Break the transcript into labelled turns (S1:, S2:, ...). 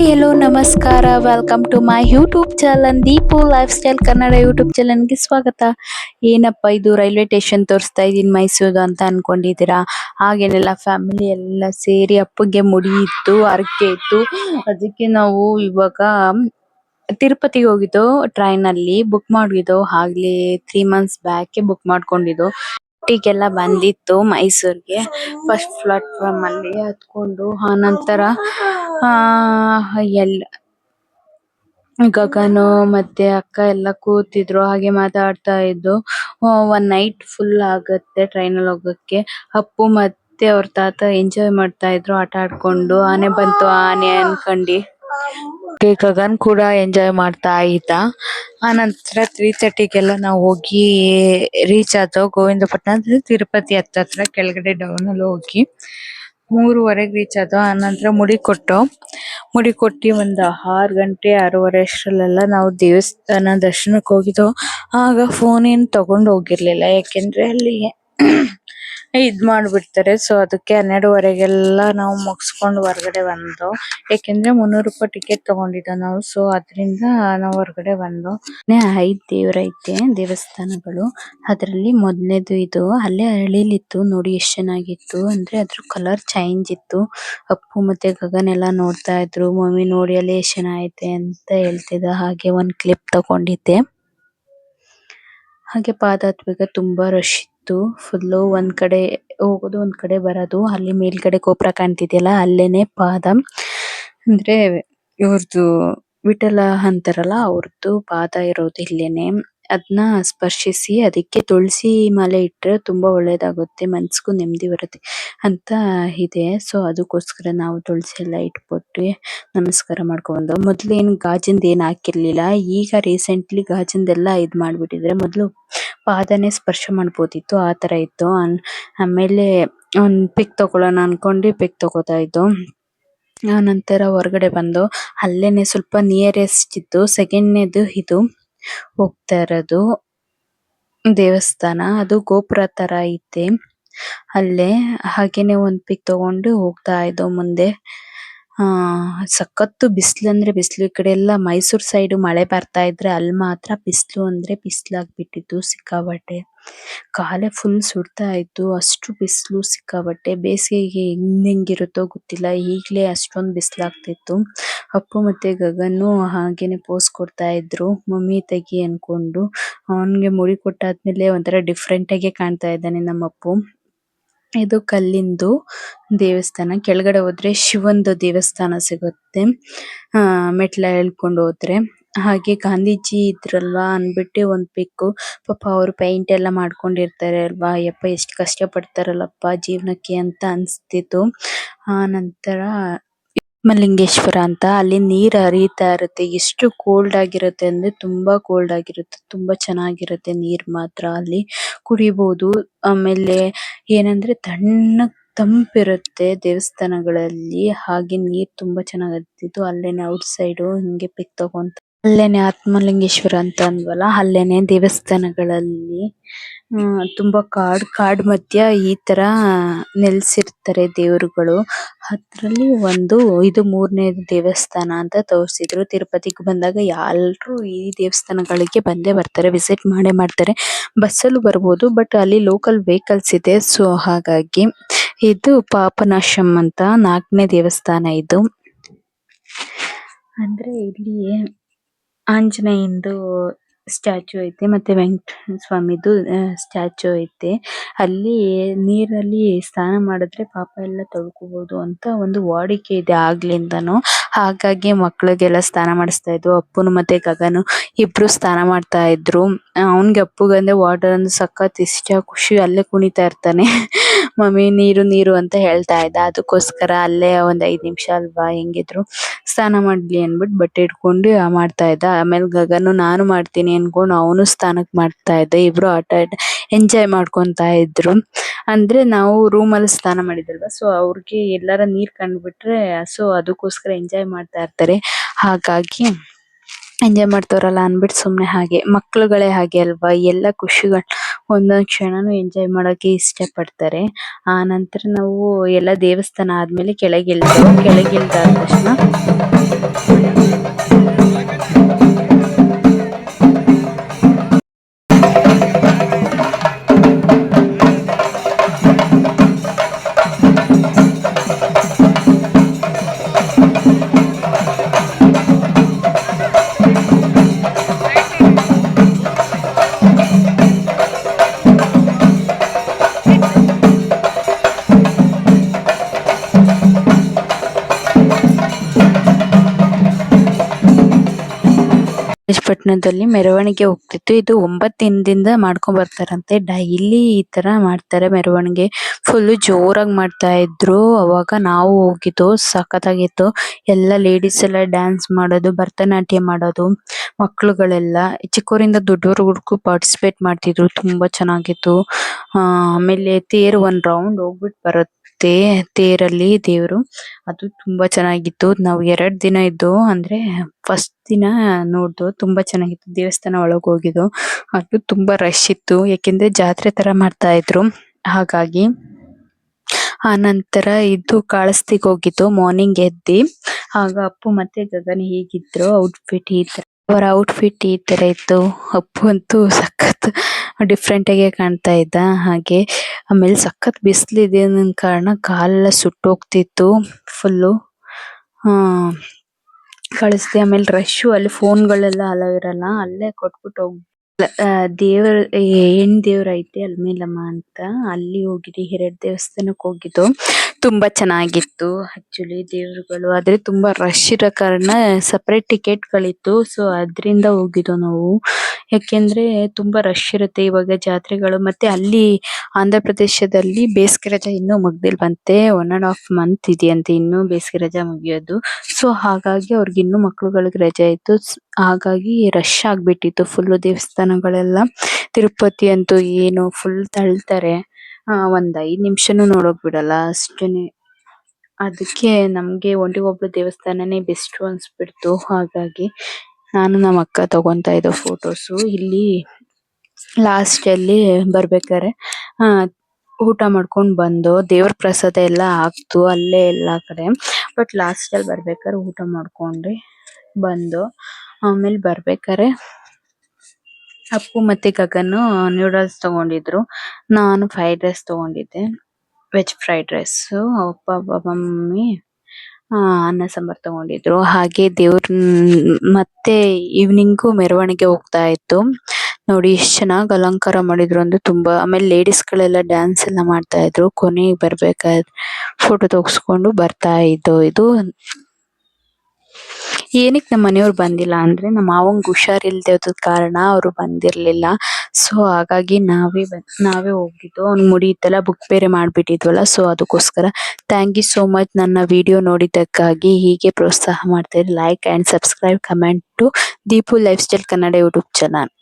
S1: Hello ನಮಸ್ಕಾರ. Welcome to my YouTube channel Deepu lifestyle Kannada YouTube ಚಾನಲ್ಗೆ ಸ್ವಾಗತ. ಏನಪ್ಪ ಇದು? ರೈಲ್ವೆ ಸ್ಟೇಷನ್ ತೋರಿಸ್ತಾ ಇದ್ದೀನಿ ಮೈಸೂರು ಅಂತ ಅನ್ಕೊಂಡಿದ್ದೀರಾ? ಹಾಗೇನೆಲ್ಲ ಫ್ಯಾಮಿಲಿ ಎಲ್ಲ ಸೇರಿ ಅಪ್ಪಗೆ ಮುಡಿ ಇತ್ತು, ಹರಕೆ ಇತ್ತು. ಅದಕ್ಕೆ ನಾವು ಇವಾಗ ತಿರುಪತಿಗೆ ಹೋಗಿದ್ದು ಟ್ರೈನ್ ಅಲ್ಲಿ ಬುಕ್ ಮಾಡಿದ್ದು, ಆಗ್ಲೇ ತ್ರೀ ಮಂತ್ಸ್ ಬ್ಯಾಕ್ ಬುಕ್ ಮಾಡ್ಕೊಂಡಿದ್ದು. ಟಿಗೆಲ್ಲ ಬಂದಿತ್ತು ಮೈಸೂರಿಗೆ. ಫಸ್ಟ್ ಪ್ಲಾಟ್ಫಾರ್ಮ್ ಅಲ್ಲಿ ಹತ್ಕೊಂಡು ಆನಂತರ ಆಹ್ಹ್ ಎಲ್ಲ ಗಗನು ಮತ್ತೆ ಅಕ್ಕ ಎಲ್ಲ ಕೂತಿದ್ರು, ಹಾಗೆ ಮಾತಾಡ್ತಾ ಇದ್ದು. ಒನ್ ನೈಟ್ ಫುಲ್ ಆಗುತ್ತೆ ಟ್ರೈನ್ ಅಲ್ಲಿ ಹೋಗೋಕೆ ಅಪ್ಪು ಮತ್ತೆ ಅವರ ತಾತ ಎಂಜಾಯ್ ಮಾಡ್ತಾ ಇದ್ರು, ಆಟ ಆಡ್ಕೊಂಡು. ಆನೆ ಬಂತು, ಆನೆ ಅನ್ಕೊಂಡಿ. ಗಗನ್ ಕೂಡ ಎಂಜಾಯ್ ಮಾಡ್ತಾ ಇದ್ದ. ಆನಂತರ ತ್ರೀ ಥರ್ಟಿಗೆಲ್ಲ ನಾವು ಹೋಗಿ ರೀಚ್ ಆದ್ವು ಗೋವಿಂದಪಟ್ಟಣ ತಿರುಪತಿ ಹತ್ತತ್ರ ಕೆಳಗಡೆ ಡೌನ್ ಅಲ್ಲಿ ಹೋಗಿ ಮೂರುವರೆಗೆ ರೀಚ್ ಆದ್ವು ಆನಂತರ ಮುಡಿ ಕೊಟ್ಟು ಮುಡಿ ಕೊಟ್ಟಿ ಒಂದು ಆರು ಗಂಟೆ, ಆರೂವರೆ ಅಷ್ಟರಲ್ಲೆಲ್ಲ ನಾವು ದೇವಸ್ಥಾನ ದರ್ಶನಕ್ಕೆ ಹೋಗಿದ್ದೋ, ಆಗ ಫೋನ್ ಏನು ತಗೊಂಡು ಹೋಗಿರ್ಲಿಲ್ಲ. ಯಾಕೆಂದ್ರೆ ಅಲ್ಲಿ ಇದ್ ಮಾಡ್ಬಿಡ್ತಾರೆ. ಸೊ ಅದಕ್ಕೆ ಹನ್ನೆರಡುವರೆಗೆಲ್ಲ ನಾವು ಮುಗಿಸ್ಕೊಂಡು ಹೊರಗಡೆ ಬಂದು ಯಾಕಂದ್ರೆ ಮುನ್ನೂರು ರೂಪಾಯಿ ಟಿಕೆಟ್ ತಗೊಂಡಿದ್ದೋ ನಾವು. ಸೊ ಅದ್ರಿಂದ ನಾವು ಹೊರಗಡೆ ಬಂದು ಐದ್ ದೇವ್ರು ಐತೆ, ದೇವಸ್ಥಾನಗಳು. ಅದ್ರಲ್ಲಿ ಮೊದಲನೇದು ಇದು, ಅಲ್ಲೇ ಹಳಿಲಿತ್ತು ನೋಡಿ ಎಷ್ಟ್ ಚೆನ್ನಾಗಿತ್ತು. ಅಂದ್ರೆ ಅದ್ರ ಕಲರ್ ಚೇಂಜ್ ಇತ್ತು. ಅಪ್ಪು ಮತ್ತೆ ಗಗನ್ ಎಲ್ಲ ನೋಡ್ತಾ ಇದ್ರು. ಮಮ್ಮಿ, ನೋಡಿ ಅಲ್ಲಿ ಎಷ್ಟ್ ಚೆನ್ನಾಗೈತೆ ಅಂತ ಹೇಳ್ತಿದ್ದ ಹಾಗೆ ಒಂದ್ ಕ್ಲಿಪ್ ತಗೊಂಡಿದ್ದೆ. ಹಾಗೆ ಪಾದಯಾತ್ರೆಗೆ ತುಂಬಾ ರಶ್ ಇತ್ತು. ಫುಲ್ ಒಂದ್ ಕಡೆ ಹೋಗೋದು, ಒಂದ್ ಕಡೆ ಬರೋದು. ಅಲ್ಲಿ ಮೇಲ್ಗಡೆ ಗೋಪುರ ಕಾಣ್ತಿದ್ಯಲ್ಲ, ಅಲ್ಲೇನೆ ಪಾದ. ಅಂದ್ರೆ ಇವ್ರದ್ದು ವಿಠಲ ಅಂತಾರಲ್ಲ ಅವ್ರದ್ದು ಪಾದ ಇರೋದು ಇಲ್ಲೇನೆ. ಅದ್ನ ಸ್ಪರ್ಶಿಸಿ, ಅದಕ್ಕೆ ತುಳಸಿ ಮಾಲೆ ಇಟ್ರೆ ತುಂಬಾ ಒಳ್ಳೇದಾಗುತ್ತೆ ಮನಸ್ಸಿಗೂ ನೆಮ್ಮದಿ ಬರುತ್ತೆ ಅಂತ ಇದೆ. ಸೊ ಅದಕ್ಕೋಸ್ಕರ ನಾವು ತುಳಸಿ ಎಲ್ಲ ಇಟ್ಬಿಟ್ಟು ನಮಸ್ಕಾರ ಮಾಡ್ಕೊಂಡು. ಮೊದ್ಲು ಏನ್ ಗಾಜಿಂದ ಏನ್ ಹಾಕಿರ್ಲಿಲ್ಲ, ಈಗ ರೀಸೆಂಟ್ಲಿ ಗಾಜಿಂದೆಲ್ಲ ಇದ್ ಮಾಡ್ಬಿಟ್ಟಿದ್ರೆ ಮೊದ್ಲು ಪಾದನೆ ಸ್ಪರ್ಶ ಮಾಡಬೋದಿತ್ತು, ಆ ತರ ಇತ್ತು. ಆಮೇಲೆ ಒಂದ್ ಪಿಕ್ ತಗೊಳ್ಳೋಣ ಅನ್ಕೊಂಡಿ ಪಿಕ್ ತಗೋತಾ ಇದ್ದೋ. ನಂತರ ಹೊರಗಡೆ ಬಂದು, ಅಲ್ಲೇನೆ ಸ್ವಲ್ಪ ನಿಯರೆಸ್ಟ್ ಇತ್ತು ಸೆಕೆಂಡ್ನೇದು ಇದು, ಹೋಗ್ತಾ ಇರೋದು ದೇವಸ್ಥಾನ. ಅದು ಗೋಪುರ ತರ ಐತೆ. ಅಲ್ಲೇ ಹಾಗೇನೆ ಒಂದ್ ಪಿಕ್ ತಗೊಂಡು ಹೋಗ್ತಾ ಇದ್ದೋ ಮುಂದೆ. ಆಹ್ ಸಖತ್ತು ಬಿಸಿಲು ಅಂದ್ರೆ ಬಿಸಿಲು. ಈ ಕಡೆ ಎಲ್ಲ ಮೈಸೂರ್ ಸೈಡ್ ಮಳೆ ಬರ್ತಾ ಇದ್ರೆ ಅಲ್ಲಿ ಮಾತ್ರ ಬಿಸಿಲು ಅಂದ್ರೆ ಬಿಸಿಲು ಆಗ್ಬಿಟ್ಟಿತ್ತು ಸಿಕ್ಕಾಪಟ್ಟೆ. ಕಾಲೇ ಫುಲ್ ಸುಡ್ತಾ ಇತ್ತು, ಅಷ್ಟು ಬಿಸಿಲು ಸಿಕ್ಕಾಪಟ್ಟೆ. ಬೇಸಿಗೆಗೆ ಹೆಂಗ್ ಹೆಂಗಿರುತ್ತೋ ಗೊತ್ತಿಲ್ಲ, ಈಗಲೇ ಅಷ್ಟೊಂದು ಬಿಸಿಲು ಆಗ್ತಿತ್ತು ಅಪ್ಪು ಮತ್ತೆ ಗಗನ್ ಹಾಗೇನೇ ಪೋಸ್ ಕೊಡ್ತಾ ಇದ್ರು. ಮಮ್ಮಿ ತೆಗಿ ಅನ್ಕೊಂಡು, ಅವನಿಗೆ ಮುಡಿ ಕೊಟ್ಟಾದ್ಮೇಲೆ ಒಂತರ ಡಿಫರೆಂಟ್ ಆಗೇ ಕಾಣ್ತಾ ಇದ್ದಾನೆ ನಮ್ಮ ಅಪ್ಪು ಇದು ಕಲ್ಲಿಂದು ದೇವಸ್ಥಾನ. ಕೆಳಗಡೆ ಹೋದ್ರೆ ಶಿವಂದು ದೇವಸ್ಥಾನ ಸಿಗುತ್ತೆ. ಆಹ್ಹ್ ಮೆಟ್ಲು ಇಳ್ಕೊಂಡು ಹೋದ್ರೆ. ಹಾಗೆ ಗಾಂಧೀಜಿ ಇದ್ರಲ್ವಾ ಅಂದ್ಬಿಟ್ಟು ಒಂದ್ ಪಿಕ್ ಪಾಪ ಅವ್ರು ಪೈಂಟ್ ಎಲ್ಲ ಮಾಡ್ಕೊಂಡಿರ್ತಾರೆ ಅಲ್ವಾ. ಯಪ್ಪಾ ಎಷ್ಟು ಕಷ್ಟ ಪಡ್ತಾರಲ್ಲಪ್ಪ ಜೀವನಕ್ಕೆ ಅಂತ ಅನ್ಸ್ತಿತ್ತು. ಆನಂತರ ಮಲ್ಲಿಂಗೇಶ್ವರ ಅಂತ. ಅಲ್ಲಿ ನೀರ್ ಹರಿತಾ ಇರುತ್ತೆ. ಎಷ್ಟು ಕೋಲ್ಡ್ ಆಗಿರುತ್ತೆ ಅಂದ್ರೆ ತುಂಬಾ ಕೋಲ್ಡ್ ಆಗಿರುತ್ತೆ. ತುಂಬಾ ಚೆನ್ನಾಗಿರುತ್ತೆ ನೀರ್ ಮಾತ್ರ ಅಲ್ಲಿ. ಕುಡಿಬಹುದು ಆಮೇಲೆ ಏನಂದ್ರೆ ತಣ್ಣಗ್ ತಂಪಿರುತ್ತೆ ದೇವಸ್ಥಾನಗಳಲ್ಲಿ. ಹಾಗೆ ನೀರ್ ತುಂಬಾ ಚೆನ್ನಾಗ್ ಹರಿತಿತ್ತು ಅಲ್ಲೇನೆ ಔಟ್ ಸೈಡ್ ಹಿಂಗೆ ಪಿಕ್ ತಗೊಂತ ಅಲ್ಲೇನೆ ಆತ್ಮಲಿಂಗೇಶ್ವರ ಅಂತ ಅಂದ್ವಲ್ಲ. ಅಲ್ಲೇನೆ ದೇವಸ್ಥಾನಗಳಲ್ಲಿ. ತುಂಬಾ ಕಾಡ್ ಕಾಡ್ ಮಧ್ಯ ಈ ತರ ನೆಲೆಸಿರ್ತಾರೆ ದೇವರುಗಳು. ಅದ್ರಲ್ಲಿ ಒಂದು, ಇದು ಮೂರನೇ ದೇವಸ್ಥಾನ ಅಂತ ತೋರಿಸಿದ್ರು. ತಿರುಪತಿಗೆ ಬಂದಾಗ ಎಲ್ಲರು ಈ ದೇವಸ್ಥಾನಗಳಿಗೆ ಬಂದೇ ಬರ್ತಾರೆ, ವಿಸಿಟ್ ಮಾಡೇ ಮಾಡ್ತಾರೆ. ಬಸ್ ಅಲ್ಲೂ ಬರ್ಬೋದು, ಬಟ್ ಅಲ್ಲಿ ಲೋಕಲ್ ವೆಹಿಕಲ್ಸ್ ಇದೆ. ಸೊ, ಹಾಗಾಗಿ ಇದು ಪಾಪನಾಶಂ ಅಂತ ನಾಲ್ಕನೇ ದೇವಸ್ಥಾನ ಇದು. ಅಂದ್ರೆ ಇಲ್ಲಿ ಆಂಜನೇಯಂದು ಸ್ಟ್ಯಾಚು ಐತೆ ಮತ್ತೆ ವೆಂಕಟೇಶ್ವರ ಸ್ವಾಮಿದು ಸ್ಟ್ಯಾಚು ಐತೆ. ಅಲ್ಲಿ ನೀರಲ್ಲಿ ಸ್ನಾನ ಮಾಡಿದ್ರೆ ಪಾಪ ಎಲ್ಲ ತೊಳ್ಕೊಬಹುದು ಅಂತ ಒಂದು ವಾಡಿಕೆ ಇದೆ ಆಗ್ಲಿಂದಾನು. ಹಾಗಾಗಿ ಮಕ್ಕಳಿಗೆಲ್ಲ ಸ್ನಾನ ಮಾಡಿಸ್ತಾ ಇದ್ರು ಅಪ್ಪನು ಮತ್ತೆ ಗಗನು ಇಬ್ರು ಸ್ನಾನ ಮಾಡ್ತಾ ಇದ್ರು. ಅವನಿಗೆ ಅಪ್ಪುಗೆ ಅಂದ್ರೆ ವಾಟರ್ ಅಂದ್ರೆ ಸಖತ್ ಇಷ್ಟ, ಖುಷಿ, ಅಲ್ಲೇ ಕುಣಿತಾ ಇರ್ತಾನೆ. ಮಮ್ಮಿ, ನೀರು ನೀರು ಅಂತ ಹೇಳ್ತಾ ಇದ್ದ. ಅದಕ್ಕೋಸ್ಕರ ಅಲ್ಲೇ ಒಂದ್ ಐದ್ ನಿಮಿಷ ಅಲ್ವಾ ಹೆಂಗಿದ್ರು. ಸ್ನಾನ ಮಾಡ್ಲಿ ಅಂದ್ಬಿಟ್ಟು ಬಟ್ಟೆ ಇಟ್ಕೊಂಡು ಮಾಡ್ತಾ ಇದ್ದ. ಆಮೇಲೆ ಗಗನು, ನಾನು ಮಾಡ್ತೀನಿ ಅನ್ಕೊಂಡು ಅವನು ಸ್ನಾನಕ್ ಮಾಡ್ತಾ ಇದ್ದ. ಇಬ್ರು ಆಟ ಎಂಜಾಯ್ ಮಾಡ್ಕೊಂತಾ ಇದ್ರು. ಅಂದ್ರೆ ನಾವು ರೂಮ್ ಅಲ್ಲಿ ಸ್ನಾನ ಮಾಡಿದಲ್ವಾ ಸೊ ಅವ್ರಿಗೆ ಎಲ್ಲಾರ ನೀರ್ ಕಂಡ್ಬಿಟ್ರೆ ಸೊ ಅದಕ್ಕೋಸ್ಕರ ಎಂಜಾಯ್ ಮಾಡ್ತಾ ಇರ್ತಾರೆ. ಹಾಗಾಗಿ ಎಂಜಾಯ್ ಮಾಡ್ತಾರಲ್ಲ ಅಂದ್ಬಿಟ್ಟು ಸುಮ್ನೆ ಹಾಗೆ. ಮಕ್ಕಳುಗಳೇ ಹಾಗೆ ಅಲ್ವಾ? ಎಲ್ಲ ಖುಷಿಗಳು ಒಂದೊಂದ್ ಕ್ಷಣನು ಎಂಜಾಯ್ ಮಾಡೋಕೆ ಇಷ್ಟ ಪಡ್ತಾರೆ ಆ ನಂತರ ನಾವು ಎಲ್ಲ ದೇವಸ್ಥಾನ ಆದ್ಮೇಲೆ ಕೆಳಗೆ ಇಳ್ದ್ವು ಕೆಳಗೆ ತಕ್ಷಣ ಪಟ್ಟಣದಲ್ಲಿ ಮೆರವಣಿಗೆ ಹೋಗ್ತಿತ್ತು. ಇದು ಒಂಬತ್ತು ದಿನದಿಂದ ಮಾಡ್ಕೊಂಡು ಬರ್ತಾರಂತೆ. ಡೈಲಿ ಈ ತರ ಮಾಡ್ತಾರೆ ಮೆರವಣಿಗೆ. ಫುಲ್ ಜೋರಾಗಿ ಮಾಡ್ತಾ ಇದ್ರು. ಅವಾಗ ನಾವು ಹೋಗಿದ್ದು, ಸಖತ್ತಾಗಿತ್ತು. ಎಲ್ಲ ಲೇಡೀಸ್ ಎಲ್ಲ ಡಾನ್ಸ್ ಮಾಡೋದು, ಭರತನಾಟ್ಯ ಮಾಡೋದು ಮಕ್ಕಳುಗಳೆಲ್ಲ ಚಿಕ್ಕವರಿಂದ ದೊಡ್ಡವರವರೆಗೂ ಪಾರ್ಟಿಸಿಪೇಟ್ ಮಾಡ್ತಿದ್ರು. ತುಂಬಾ ಚೆನ್ನಾಗಿತ್ತು. ಆಮೇಲೆ ತೇರು ಒಂದ್ ರೌಂಡ್ ಹೋಗ್ಬಿಟ್ಟು ಬರುತ್ತೆ. ತೇರಲ್ಲಿ ದೇವರು. ಅದು ತುಂಬಾ ಚೆನ್ನಾಗಿತ್ತು. ನಾವು ಎರಡ್ ದಿನ ಇದ್ದು, ಅಂದ್ರೆ ಫಸ್ಟ್ ದಿನ ನೋಡ್ದು ತುಂಬಾ ಚೆನ್ನಾಗಿತ್ತು. ದೇವಸ್ಥಾನ ಒಳಗ್ ಹೋಗಿದ್ದು. ಅದು ತುಂಬಾ ರಶ್ ಇತ್ತು. ಯಾಕೆಂದ್ರೆ ಜಾತ್ರೆ ತರ ಮಾಡ್ತಾ ಇದ್ರು. ಹಾಗಾಗಿ ಆ ನಂತರ ಇದು ಕಾಳಸ್ತಿಗೆ ಹೋಗಿದ್ದು. ಮಾರ್ನಿಂಗ್ ಎದ್ದಿ, ಆಗ ಅಪ್ಪು ಮತ್ತೆ ಗಗನ್ ಹೇಗಿದ್ರು. ಔಟ್ಫಿಟ್ ಈ ತರ, ಅವರ ಔಟ್ಫಿಟ್ ಈ ತರ ಇತ್ತು. ಅಪ್ಪು ಅಂತೂ ಸಖತ್ ಡಿಫ್ರೆಂಟ್ ಆಗಿ ಕಾಣ್ತಾ ಇದ್ದ. ಹಾಗೆ ಆಮೇಲೆ ಸಖತ್ ಬಿಸಿಲಿದೆ ಕಾರಣ ಕಾಲೆಲ್ಲ ಸುಟ್ಟೋಗ್ತಿತ್ತು. ಫುಲ್ಲು ಆಹ್ಹ್ ಕಳಿಸ್ದೆ. ಆಮೇಲೆ ರಶ್ ಅಲ್ಲಿ ಫೋನ್ ಗಳೆಲ್ಲ ಅಲೋ ಇರಲ್ಲ. ಅಲ್ಲೇ ಕೊಟ್ಬಿಟ್ಟು ಹೋಗ್ ದೇವರು ಹೆಣ್ಣ್ ದೇವ್ರು ಐತೆ ಅಲ್ಮೇಲಮ್ಮ ಅಂತ ಅಲ್ಲಿ ಹೋಗಿದ್ವಿ ಎರಡು ದೇವಸ್ಥಾನಕ್ಕೆ ಹೋಗಿದ್ದು. ತುಂಬಾ ಚೆನ್ನಾಗಿತ್ತು ಆಕ್ಚುಲಿ ದೇವರುಗಳು. ಆದ್ರೆ ತುಂಬಾ ರಶ್ ಇರೋ ಕಾರಣ ಸಪರೇಟ್ ಟಿಕೆಟ್ ಗಳಿತ್ತು ಸೊ ಅದ್ರಿಂದ ಹೋಗಿದ್ದು ನಾವು. ಯಾಕೆಂದ್ರೆ ತುಂಬಾ ರಶ್ ಇರುತ್ತೆ ಇವಾಗ ಜಾತ್ರೆಗಳು. ಮತ್ತೆ ಅಲ್ಲಿ ಆಂಧ್ರ ಪ್ರದೇಶದಲ್ಲಿ ಬೇಸಿಗೆ ರಜಾ ಇನ್ನೂ ಮುಗ್ದಿಲ್ವಂತೆ. ಒನ್ ಅಂಡ್ ಹಾಫ್ ಮಂತ್ ಇದೆಯಂತೆ ಇನ್ನು ಬೇಸಿಗೆ ರಜೆ ಮುಗಿಯೋದು. ಸೊ ಹಾಗಾಗಿ ಅವ್ರಿಗೆ ಇನ್ನು ಮಕ್ಕಳುಗಳಿಗೆ ರಜೆ ಇತ್ತು. ಹಾಗಾಗಿ ರಶ್ ಆಗ್ಬಿಟ್ಟಿತ್ತು ಫುಲ್ ದೇವಸ್ಥಾನಗಳೆಲ್ಲ. ತಿರುಪತಿ ಅಂತೂ ಏನು ಫುಲ್ ತಳ್ತಾರೆ. ಒಂದ್ ಐದು ನಿಮಿಷನೂ ನೋಡೋಕ್ ಬಿಡಲ್ಲ, ಅಷ್ಟೇನೆ. ಅದಕ್ಕೆ ನಮ್ಗೆ ಒಂಟಿ ದೇವಸ್ಥಾನನೇ ಬೆಸ್ಟ್ ಅನ್ಸ್ಬಿಡ್ತು. ಹಾಗಾಗಿ ನಾನು ನಮ್ ಅಕ್ಕ ತಗೋತಾ ಇದ್ದೋ ಫೋಟೋಸ್ ಇಲ್ಲಿ ಲಾಸ್ಟ್ ಅಲ್ಲಿ ಬರ್ಬೇಕಾರೆ ಆಹ್ಹ್ ಊಟ ಮಾಡ್ಕೊಂಡ್ ಬಂದು ದೇವ್ರ ಪ್ರಸಾದ ಎಲ್ಲ ಆಗ್ತು ಅಲ್ಲೇ ಎಲ್ಲಾ ಕಡೆ. ಬಟ್ ಲಾಸ್ಟ್ ಅಲ್ಲಿ ಬರ್ಬೇಕಾದ್ರೆ ಊಟ ಮಾಡ್ಕೊಂಡ್ವಿ ಬಂದು ಆಮೇಲೆ ಬರ್ಬೇಕಾದ್ರೆ ಅಪ್ಪು ಮತ್ತೆ ಗಗನ್ ನೂಡಲ್ಸ್ ತಗೊಂಡಿದ್ರು. ನಾನು ಫ್ರೈಡ್ ರೈಸ್ ತಗೊಂಡಿದ್ದೆ. ವೆಜ್ ಫ್ರೈಡ್ ರೈಸ್ ಅಪ್ಪ ಮಮ್ಮಿ ಅನ್ನ ಸಾಂಬಾರ್ ತಗೊಂಡಿದ್ರು. ಹಾಗೆ ದೇವ್ರ ಮತ್ತೆ ಈವ್ನಿಂಗ್ ಮೆರವಣಿಗೆ ಹೋಗ್ತಾ ಇತ್ತು. ನೋಡಿ ಎಷ್ಟು ಚೆನ್ನಾಗಿ ಅಲಂಕಾರ ಮಾಡಿದ್ರು ಅಂದ್ರೆ ತುಂಬಾ, ಆಮೇಲೆ ಲೇಡೀಸ್ ಗಳೆಲ್ಲ ಡಾನ್ಸ್ ಎಲ್ಲ ಮಾಡ್ತಾ ಇದ್ರು. ಕೊನೆಗೆ ಬರ್ಬೇಕಾದ್ರೆ ಫೋಟೋ ತಗಸ್ಕೊಂಡು ಬರ್ತಾ ಇದ್ದೋ, ಇದು ಏನಕ್ಕೆ ನಮ್ಮ ಮನೆಯವ್ರು ಬಂದಿಲ್ಲ ಅಂದ್ರೆ ನಮ್ಮ ಮಾವಂಗೆ ಹುಷಾರ್ ಇಲ್ದೆ ಇದ್ದ ಕಾರಣ ಅವರು ಬಂದಿರ್ಲಿಲ್ಲ. ಸೊ ಹಾಗಾಗಿ ನಾವೇ ನಾವೇ ಹೋಗಿದ್ದು. ಅವ್ನಿಗೆ ಮುಡಿ ಇತ್ತಲ್ಲ ಬುಕ್ ಬೇರೆ ಮಾಡ್ಬಿಟ್ಟಿದ್ವಲ್ಲ ಸೊ ಅದಕ್ಕೋಸ್ಕರ ಥ್ಯಾಂಕ್ ಯು ಸೋ ಮಚ್ ನನ್ನ ವಿಡಿಯೋ ನೋಡಿದ್ದಕ್ಕಾಗಿ ಹೀಗೆ ಪ್ರೋತ್ಸಾಹ ಮಾಡ್ತಾ like and subscribe comment to Deepu lifestyle Kannada YouTube channel